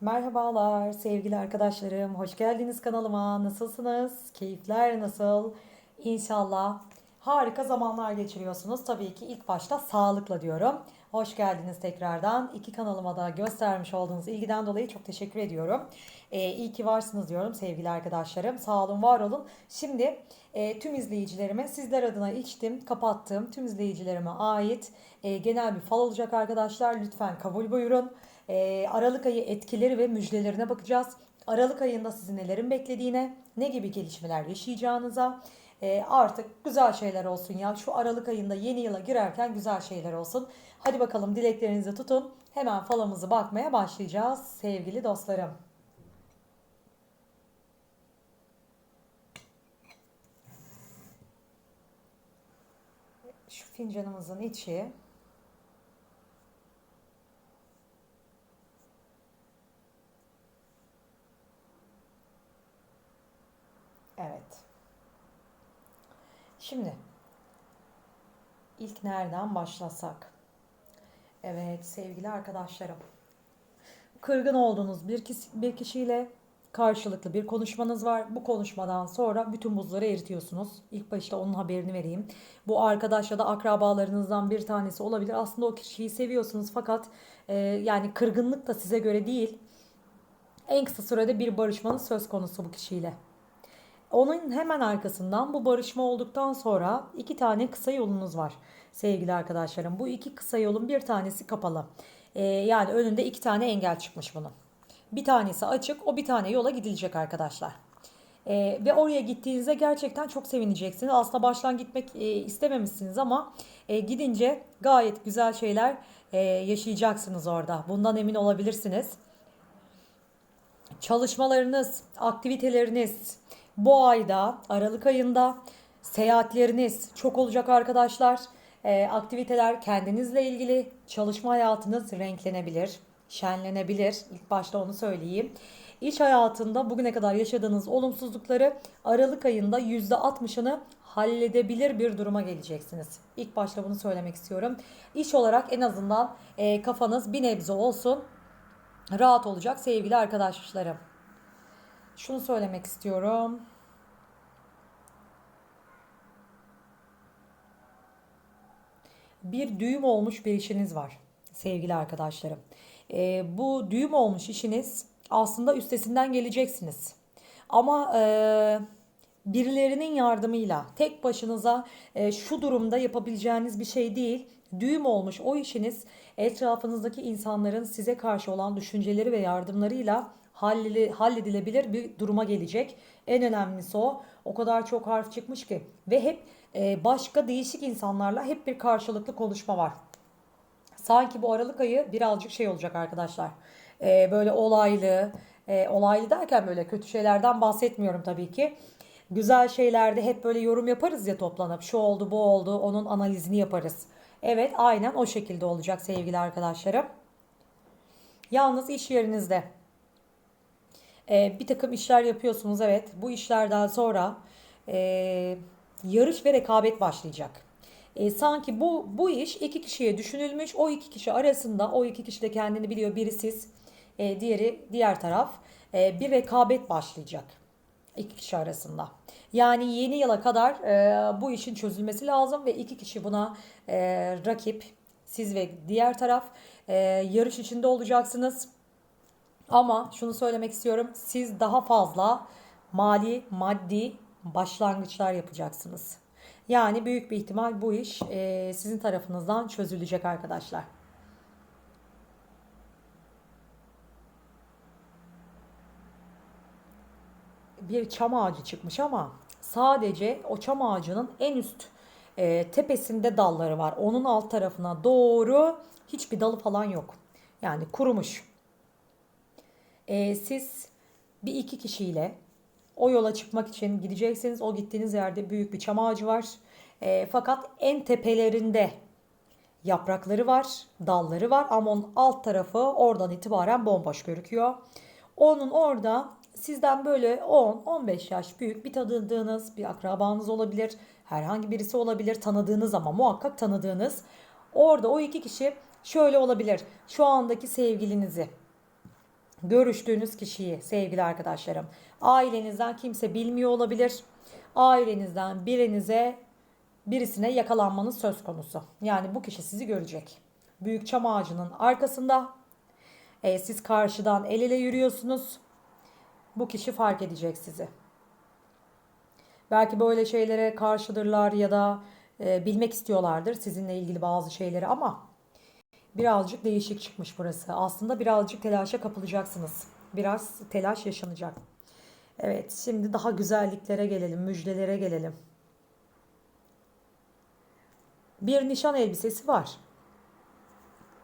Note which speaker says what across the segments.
Speaker 1: Merhabalar sevgili arkadaşlarım. Hoş geldiniz kanalıma. Nasılsınız? Keyifler nasıl? İnşallah harika zamanlar geçiriyorsunuz. Tabii ki ilk başta sağlıkla diyorum. Hoş geldiniz tekrardan. İki kanalıma da göstermiş olduğunuz ilgiden dolayı çok teşekkür ediyorum. Ee, iyi ki varsınız diyorum sevgili arkadaşlarım. Sağ olun, var olun. Şimdi e, tüm izleyicilerime sizler adına içtim, kapattım. Tüm izleyicilerime ait e, genel bir fal olacak arkadaşlar. Lütfen kabul buyurun. E, Aralık ayı etkileri ve müjdelerine bakacağız. Aralık ayında sizi nelerin beklediğine, ne gibi gelişmeler yaşayacağınıza, e, artık güzel şeyler olsun ya. Şu Aralık ayında yeni yıla girerken güzel şeyler olsun. Hadi bakalım dileklerinizi tutun. Hemen falımızı bakmaya başlayacağız sevgili dostlarım. Şu fincanımızın içi Evet. Şimdi ilk nereden başlasak? Evet sevgili arkadaşlarım. Kırgın olduğunuz bir, kişi, bir kişiyle karşılıklı bir konuşmanız var. Bu konuşmadan sonra bütün buzları eritiyorsunuz. İlk başta onun haberini vereyim. Bu arkadaş ya da akrabalarınızdan bir tanesi olabilir. Aslında o kişiyi seviyorsunuz fakat e, yani kırgınlık da size göre değil. En kısa sürede bir barışmanız söz konusu bu kişiyle. Onun hemen arkasından bu barışma olduktan sonra iki tane kısa yolunuz var sevgili arkadaşlarım. Bu iki kısa yolun bir tanesi kapalı. Ee, yani önünde iki tane engel çıkmış bunun. Bir tanesi açık, o bir tane yola gidilecek arkadaşlar. Ee, ve oraya gittiğinizde gerçekten çok sevineceksiniz. Aslında baştan gitmek e, istememişsiniz ama e, gidince gayet güzel şeyler e, yaşayacaksınız orada. Bundan emin olabilirsiniz. Çalışmalarınız, aktiviteleriniz, bu ayda Aralık ayında seyahatleriniz çok olacak arkadaşlar. E, aktiviteler kendinizle ilgili çalışma hayatınız renklenebilir, şenlenebilir. İlk başta onu söyleyeyim. İş hayatında bugüne kadar yaşadığınız olumsuzlukları Aralık ayında %60'ını halledebilir bir duruma geleceksiniz. İlk başta bunu söylemek istiyorum. İş olarak en azından e, kafanız bir nebze olsun rahat olacak sevgili arkadaşlarım. Şunu söylemek istiyorum. Bir düğüm olmuş bir işiniz var sevgili arkadaşlarım. Ee, bu düğüm olmuş işiniz aslında üstesinden geleceksiniz. Ama e, birilerinin yardımıyla tek başınıza e, şu durumda yapabileceğiniz bir şey değil. Düğüm olmuş o işiniz etrafınızdaki insanların size karşı olan düşünceleri ve yardımlarıyla halledilebilir bir duruma gelecek. En önemlisi o. O kadar çok harf çıkmış ki ve hep e, başka değişik insanlarla hep bir karşılıklı konuşma var. Sanki bu Aralık ayı birazcık şey olacak arkadaşlar. E, böyle olaylı, e, olaylı derken böyle kötü şeylerden bahsetmiyorum tabii ki. Güzel şeylerde hep böyle yorum yaparız ya toplanıp şu oldu bu oldu onun analizini yaparız. Evet aynen o şekilde olacak sevgili arkadaşlarım. Yalnız iş yerinizde e, bir takım işler yapıyorsunuz evet. Bu işlerden sonra e, yarış ve rekabet başlayacak. E, sanki bu bu iş iki kişiye düşünülmüş. O iki kişi arasında o iki kişi de kendini biliyor. Biri siz, e, diğeri diğer taraf. E, bir rekabet başlayacak iki kişi arasında. Yani yeni yıla kadar e, bu işin çözülmesi lazım ve iki kişi buna e, rakip, siz ve diğer taraf e, yarış içinde olacaksınız. Ama şunu söylemek istiyorum. Siz daha fazla mali, maddi başlangıçlar yapacaksınız. Yani büyük bir ihtimal bu iş e, sizin tarafınızdan çözülecek arkadaşlar. Bir çam ağacı çıkmış ama sadece o çam ağacının en üst e, tepesinde dalları var. Onun alt tarafına doğru hiçbir dalı falan yok. Yani kurumuş. E, siz bir iki kişiyle o yola çıkmak için gideceksiniz. O gittiğiniz yerde büyük bir çam ağacı var. E, fakat en tepelerinde yaprakları var, dalları var ama onun alt tarafı oradan itibaren bomboş gözüküyor. Onun orada sizden böyle 10-15 yaş büyük bir tanıdığınız bir akrabanız olabilir. Herhangi birisi olabilir tanıdığınız ama muhakkak tanıdığınız. Orada o iki kişi şöyle olabilir. Şu andaki sevgilinizi görüştüğünüz kişiyi sevgili arkadaşlarım. Ailenizden kimse bilmiyor olabilir. Ailenizden birinize birisine yakalanmanız söz konusu. Yani bu kişi sizi görecek. Büyük çam ağacının arkasında e, siz karşıdan el ele yürüyorsunuz. Bu kişi fark edecek sizi. Belki böyle şeylere karşıdırlar ya da e, bilmek istiyorlardır sizinle ilgili bazı şeyleri ama birazcık değişik çıkmış burası. Aslında birazcık telaşa kapılacaksınız. Biraz telaş yaşanacak. Evet, şimdi daha güzelliklere gelelim, müjdelere gelelim. Bir nişan elbisesi var.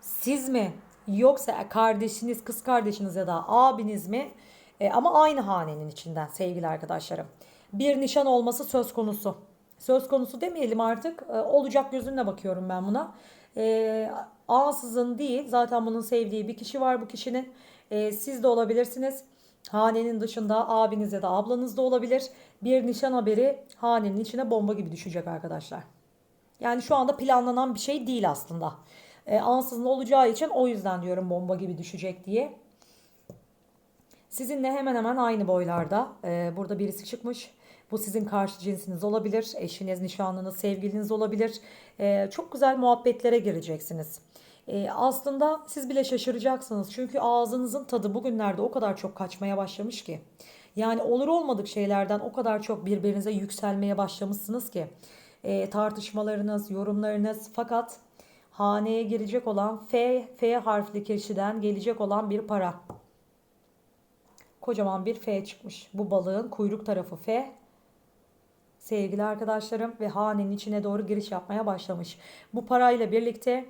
Speaker 1: Siz mi yoksa kardeşiniz, kız kardeşiniz ya da abiniz mi? E, ama aynı hanenin içinden sevgili arkadaşlarım. Bir nişan olması söz konusu. Söz konusu demeyelim artık. E, olacak gözünle bakıyorum ben buna. E, ansızın değil. Zaten bunun sevdiği bir kişi var bu kişinin. E, siz de olabilirsiniz. Hanenin dışında abiniz ya da ablanız da olabilir. Bir nişan haberi hanenin içine bomba gibi düşecek arkadaşlar. Yani şu anda planlanan bir şey değil aslında. E, ansızın olacağı için o yüzden diyorum bomba gibi düşecek diye. Sizinle hemen hemen aynı boylarda. E, burada birisi çıkmış. Bu sizin karşı cinsiniz olabilir. Eşiniz, nişanlınız, sevgiliniz olabilir. E, çok güzel muhabbetlere gireceksiniz. E, aslında siz bile şaşıracaksınız. Çünkü ağzınızın tadı bugünlerde o kadar çok kaçmaya başlamış ki. Yani olur olmadık şeylerden o kadar çok birbirinize yükselmeye başlamışsınız ki. E, tartışmalarınız, yorumlarınız fakat haneye girecek olan F, F harfli kişiden gelecek olan bir para. Kocaman bir F çıkmış. Bu balığın kuyruk tarafı F. Sevgili arkadaşlarım ve hanenin içine doğru giriş yapmaya başlamış. Bu parayla birlikte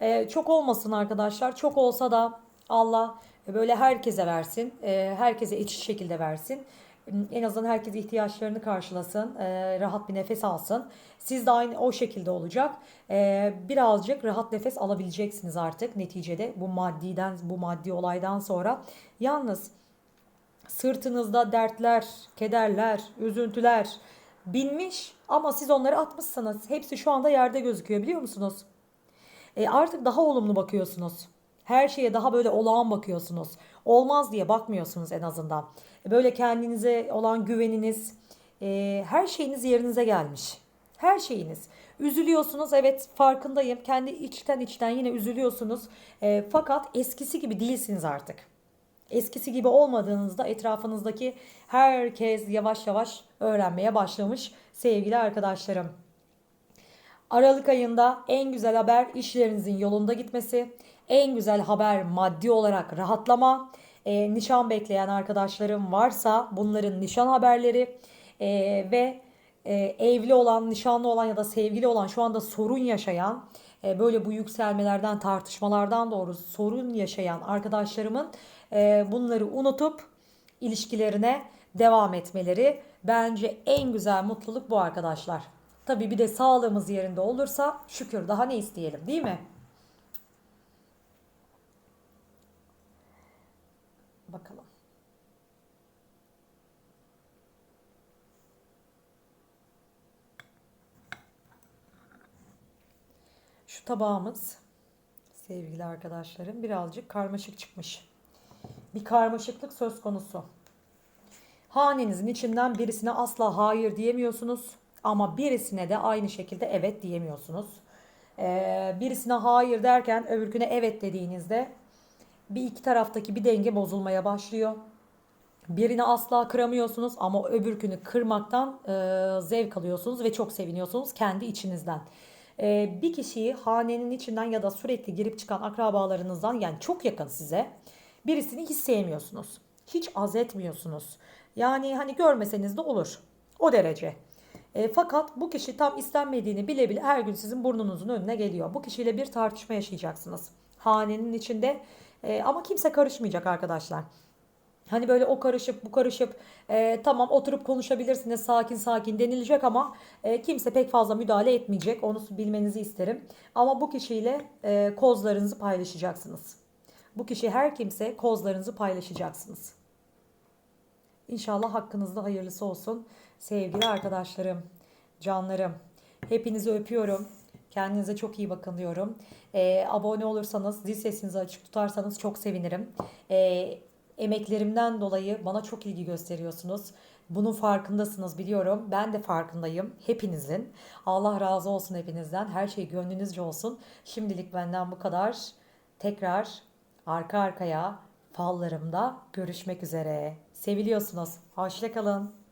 Speaker 1: e, çok olmasın arkadaşlar. Çok olsa da Allah böyle herkese versin. E, herkese eşit şekilde versin. En azından herkes ihtiyaçlarını karşılasın. E, rahat bir nefes alsın. Siz de aynı o şekilde olacak. E, birazcık rahat nefes alabileceksiniz artık neticede bu maddiden bu maddi olaydan sonra. Yalnız sırtınızda dertler, kederler, üzüntüler binmiş ama siz onları atmışsınız. Hepsi şu anda yerde gözüküyor biliyor musunuz? E artık daha olumlu bakıyorsunuz. Her şeye daha böyle olağan bakıyorsunuz. Olmaz diye bakmıyorsunuz en azından. E böyle kendinize olan güveniniz, e, her şeyiniz yerinize gelmiş. Her şeyiniz. Üzülüyorsunuz evet farkındayım. Kendi içten içten yine üzülüyorsunuz. E, fakat eskisi gibi değilsiniz artık. Eskisi gibi olmadığınızda etrafınızdaki herkes yavaş yavaş öğrenmeye başlamış sevgili arkadaşlarım. Aralık ayında en güzel haber işlerinizin yolunda gitmesi. En güzel haber maddi olarak rahatlama. E, nişan bekleyen arkadaşlarım varsa bunların nişan haberleri e, ve e, evli olan, nişanlı olan ya da sevgili olan şu anda sorun yaşayan e, böyle bu yükselmelerden, tartışmalardan doğru sorun yaşayan arkadaşlarımın bunları unutup ilişkilerine devam etmeleri bence en güzel mutluluk bu arkadaşlar. Tabii bir de sağlığımız yerinde olursa şükür daha ne isteyelim değil mi? Bakalım. Şu tabağımız sevgili arkadaşlarım birazcık karmaşık çıkmış. Bir karmaşıklık söz konusu. Hanenizin içinden birisine asla hayır diyemiyorsunuz ama birisine de aynı şekilde evet diyemiyorsunuz. Ee, birisine hayır derken öbürküne evet dediğinizde bir iki taraftaki bir denge bozulmaya başlıyor. Birini asla kıramıyorsunuz ama öbürkünü kırmaktan e, zevk alıyorsunuz ve çok seviniyorsunuz kendi içinizden. E, bir kişiyi hanenin içinden ya da sürekli girip çıkan akrabalarınızdan yani çok yakın size birisini hiç sevmiyorsunuz. Hiç az etmiyorsunuz. Yani hani görmeseniz de olur. O derece. E, fakat bu kişi tam istenmediğini bile bile her gün sizin burnunuzun önüne geliyor. Bu kişiyle bir tartışma yaşayacaksınız. Hanenin içinde e, ama kimse karışmayacak arkadaşlar. Hani böyle o karışıp bu karışıp e, tamam oturup konuşabilirsiniz sakin sakin denilecek ama e, kimse pek fazla müdahale etmeyecek. Onu bilmenizi isterim. Ama bu kişiyle e, kozlarınızı paylaşacaksınız. Bu kişi her kimse kozlarınızı paylaşacaksınız. İnşallah hakkınızda hayırlısı olsun. Sevgili arkadaşlarım, canlarım. Hepinizi öpüyorum. Kendinize çok iyi bakın diyorum. Ee, abone olursanız, zil sesinizi açık tutarsanız çok sevinirim. Ee, Emeklerimden dolayı bana çok ilgi gösteriyorsunuz. Bunun farkındasınız biliyorum. Ben de farkındayım hepinizin. Allah razı olsun hepinizden. Her şey gönlünüzce olsun. Şimdilik benden bu kadar. Tekrar arka arkaya fallarımda görüşmek üzere. Seviliyorsunuz. Hoşça kalın.